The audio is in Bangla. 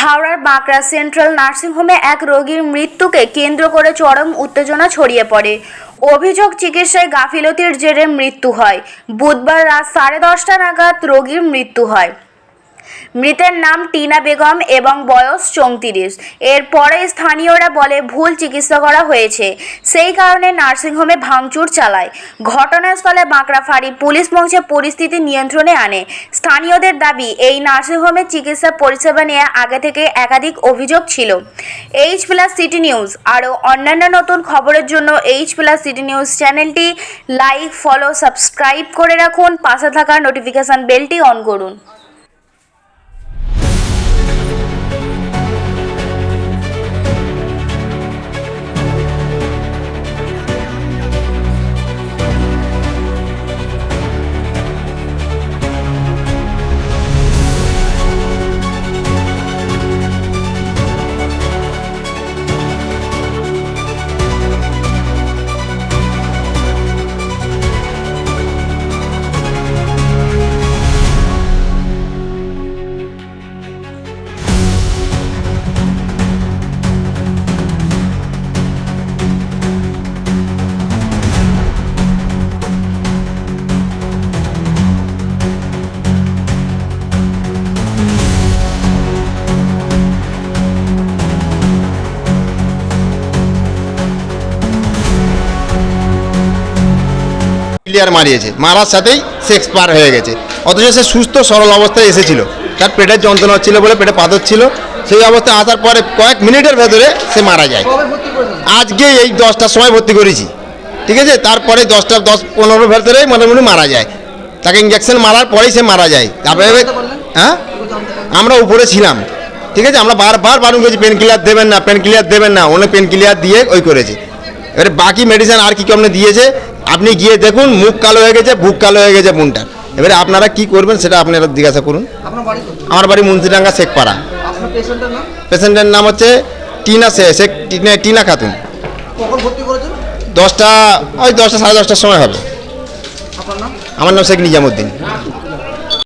হাওড়ার বাঁকড়া সেন্ট্রাল নার্সিংহোমে এক রোগীর মৃত্যুকে কেন্দ্র করে চরম উত্তেজনা ছড়িয়ে পড়ে। অভিযোগ, চিকিৎসায় গাফিলতির জেরে মৃত্যু হয়। বুধবার রাত সাড়ে দশটা নাগাদ রোগীর মৃত্যু হয়। মৃতের নাম টিনা বেগম এবং বয়স চৌত্রিশ। এরপরে স্থানীয়রা বলে ভুল চিকিৎসা করা হয়েছে। সেই কারণে নার্সিংহোমে ভাঙচুর চালায়। ঘটনাস্থলে বাঁকড়া ফাঁড়ি পুলিশ পৌঁছে পরিস্থিতি নিয়ন্ত্রণে আনে। স্থানীয়দের দাবি, এই নার্সিংহোমে চিকিৎসা পরিষেবা নিয়ে আগে থেকে একাধিক অভিযোগ ছিল। এইচ প্লাস সিটি নিউজ, আরও অন্যান্য নতুন খবরের জন্য এইচ প্লাস সিটি নিউজ চ্যানেলটি লাইক, ফলো, সাবস্ক্রাইব করে রাখুন। পাশে থাকা নোটিফিকেশন বেলটি অন করুন। ক্লিয়ার মারিয়েছে। মারার সাথেই সে এক্সপায়ার হয়ে গেছে। অথচ সে সুস্থ সরল অবস্থায় এসেছিল। তার পেটের যন্ত্রণা হচ্ছিল বলে পেটে পাথর ছিল সেই অবস্থায় আসার পরে কয়েক মিনিটের ভেতরে সে মারা যায়। আজকে এই দশটার সময় ভর্তি করেছি। ঠিক আছে? তারপরে দশটা দশ পনেরো ভেতরে মোটামুটি মারা যায়। তাকে ইঞ্জেকশন মারার পরেই সে মারা যায়। তারপরে হ্যাঁ? আমরা উপরে ছিলাম। ঠিক আছে? আমরা বারবার বারণ করেছি পেন কিলার দেবেন না পেন কিলার দেবেন না। অন্য পেন কিলার দিয়ে ওই করেছে। এবারে বাকি মেডিসিন আর কি কি আপনি দিয়েছে? আপনি গিয়ে দেখুন মুখ কালো হয়ে গেছে বুক কালো হয়ে গেছে বোনটার। এবারে আপনারা কি করবেন সেটা আপনারা জিজ্ঞাসা করুন? আমার বাড়ি মুন্সিডাঙ্গা শেখপাড়া। পেশেন্টের নাম? হচ্ছে টিনা শেখ টিনা খাতুন। দশটা ওই দশটা সাড়ে দশটার সময় হবে। আমার নাম শেখ নিজামুদ্দিন।